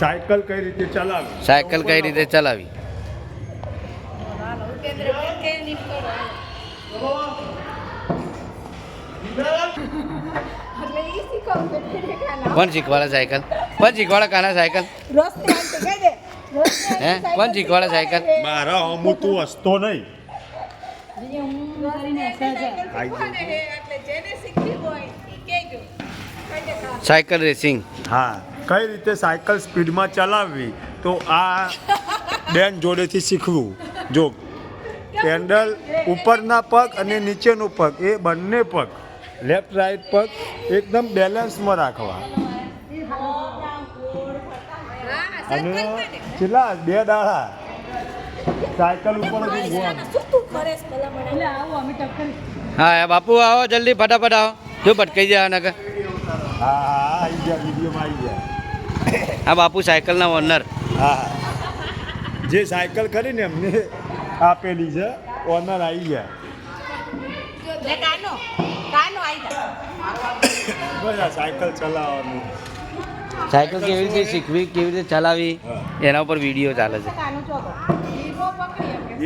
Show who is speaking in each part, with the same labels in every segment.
Speaker 1: Cycle કઈ રીતે ચલાવી?
Speaker 2: સાયકલ કઈ રીતે ચલાવી? કોણ શીખવાડે સાયકલ. કોણ શીખવાડે કાના સાયકલ? હે? કોણ શીખવાડે સાયકલ?
Speaker 1: મારા હું તું હસતો નહીં.
Speaker 2: Cycle racing.
Speaker 1: હા. કઈ રીતે સાયકલ સ્પીડમાં ચલાવવી? તો આ બેન જોડેથી શીખવું. જો પેન્ડલ ઉપરના પગ અને નીચેનો પગ એ બંને પગ લેફ્ટ રાઈટ પગ એકદમ બેલેન્સમાં રાખવા. અને કેટલા? બે દાડા. સાયકલ ઉપર
Speaker 2: હા એ બાપુ આવો જલ્દી ફટાફટ આવો. જો ભટકાઈ જાય નગર
Speaker 1: હા હા આવી ગયા વિડીયોમાં આવી ગયા.
Speaker 2: આ બાપુ સાયકલના ઓનર.
Speaker 1: હા. જે સાયકલ કરીને એમને આપેલી છે ઓનર આવી ગયા. સાયકલ ચલાવવાનું.
Speaker 2: સાયકલ કેવી રીતે શીખવી કેવી રીતે ચલાવી એના ઉપર વીડિયો ચાલે છે.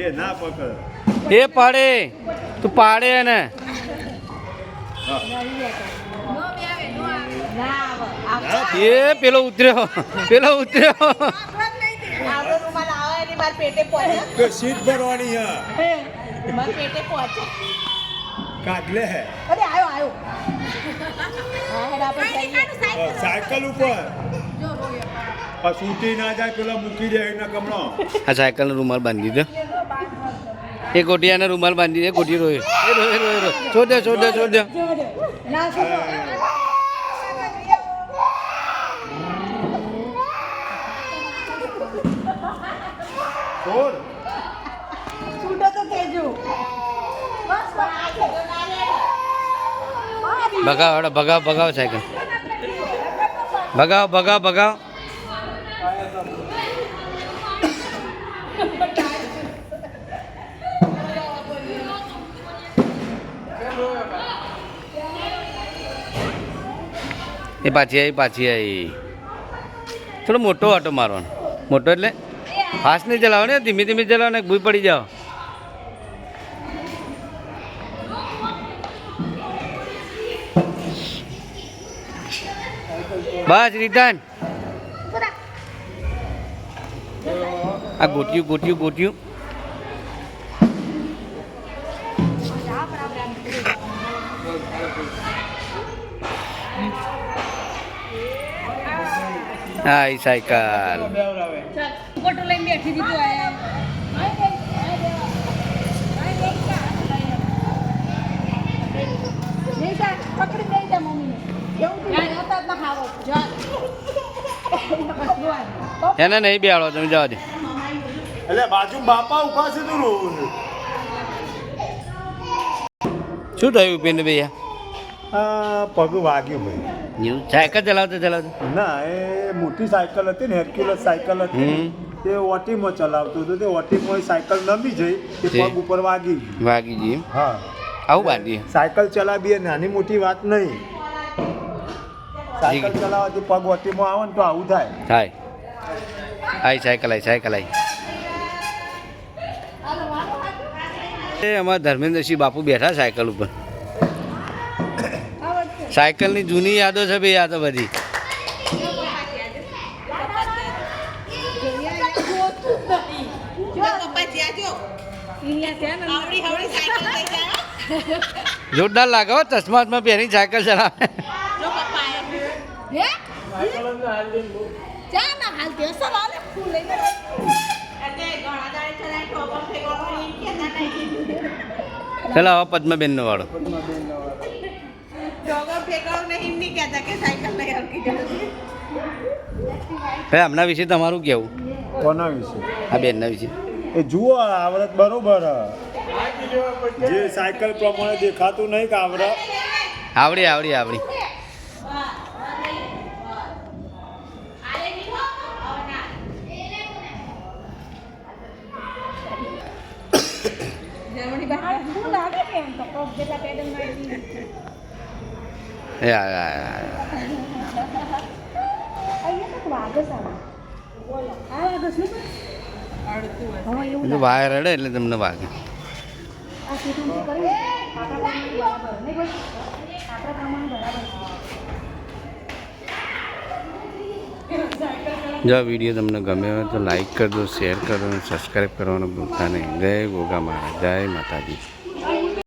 Speaker 1: એ ના પકડ.
Speaker 2: એ પાડે. તું પાડે ને એ પેલો ઉતર્યો પેલો ઉતર્યો.
Speaker 1: સીટ ભરવાની હે. કાઢલે હે. સાયકલ ઉપર. સૂટી ના જાય પેલા મૂકી દે એના કમણો
Speaker 2: આ સાયકલનો રૂમાલ બાંધી દો. એ ગોટિયાને રૂમાલ બાંધી દે ગોટી રોય. રોય રોય રોય. છોડ દે છોડ દે છોડ દે.
Speaker 1: છોડ
Speaker 2: ભગાવ હડો ભગાવ ભગાવ સાયકલ. ભગાવ ભગાવ ભગાવ. એ પાછી આવી પાછી આવી થોડો મોટો ઓટો મારવાનો. મોટો એટલે? ફાસ્ટ નહીં ચલાવો ને, ધીમે ધીમે ચલાવો ને ભૂઈ પડી જાઓ. બસ રિટર્ન આ ગોટ્યું ગોટ્યું ગોટ્યું હા એ સાયકલ.
Speaker 3: ફોટો લઈને બેઠી દીધું
Speaker 2: એને નહીં બેહાડો તમે જવા દે.
Speaker 1: એટલે બાજુ બાપા ઊભા છે તું રોવું
Speaker 2: શું થયું ભૈયા
Speaker 1: આ પગ વાગ્યું ભાઈ.
Speaker 2: એવું? સાયકલ ચલાવતો ચલાવતો?
Speaker 1: ના એ મોટી સાયકલ હતી ને હેરક્યુલસ સાયકલ હતી. તે ઓટીમાં ચલાવતો હતો. તે ઓટીમાં સાયકલ નમી જઈ તે પગ ઉપર વાગી ગઈ.
Speaker 2: વાગી ગઈ
Speaker 1: હા.
Speaker 2: આવું વાગી
Speaker 1: સાયકલ ચલાવી એ નાની મોટી વાત નહીં. સાયકલ ચલાવવાથી પગ ઓટીમાં આવે ને તો આવું થાય.
Speaker 2: થાય. આઈ સાયકલ આઈ સાયકલ આઈ એ અમારા ધર્મેન્દ્રસિંહ બાપુ બેઠા સાયકલ ઉપર. સાયકલની જૂની યાદો છે ભાઈ આ તો બધી. જોરદાર લાગે હો ચશ્મા પહેરી સાયકલ ચલાવે.
Speaker 3: હે નો
Speaker 2: ના ભાઈ આમના વિશે તમારું કેવું?
Speaker 1: કોના વિશે?
Speaker 2: આ બેનના વિશે.
Speaker 1: એ જુઓ આ આવડત બરોબર. જે સાયકલ પ્રમાણે દેખાતું નહીં કે આવડત
Speaker 2: આવડી આવડી આવડી.
Speaker 3: જમણી બહાર શું લાગે કે એમ તો? પગ જેટલા મારી યા એવું
Speaker 2: તો વાયર રડે એટલે તમને વાગે. જો વીડિયો તમને ગમ્યો હોય તો લાઈક કરજો શેર કરો અને સબસ્ક્રાઈબ કરવાનું ભૂલતા નહીં. જય ગોગા મહારાજ જય માતાજી.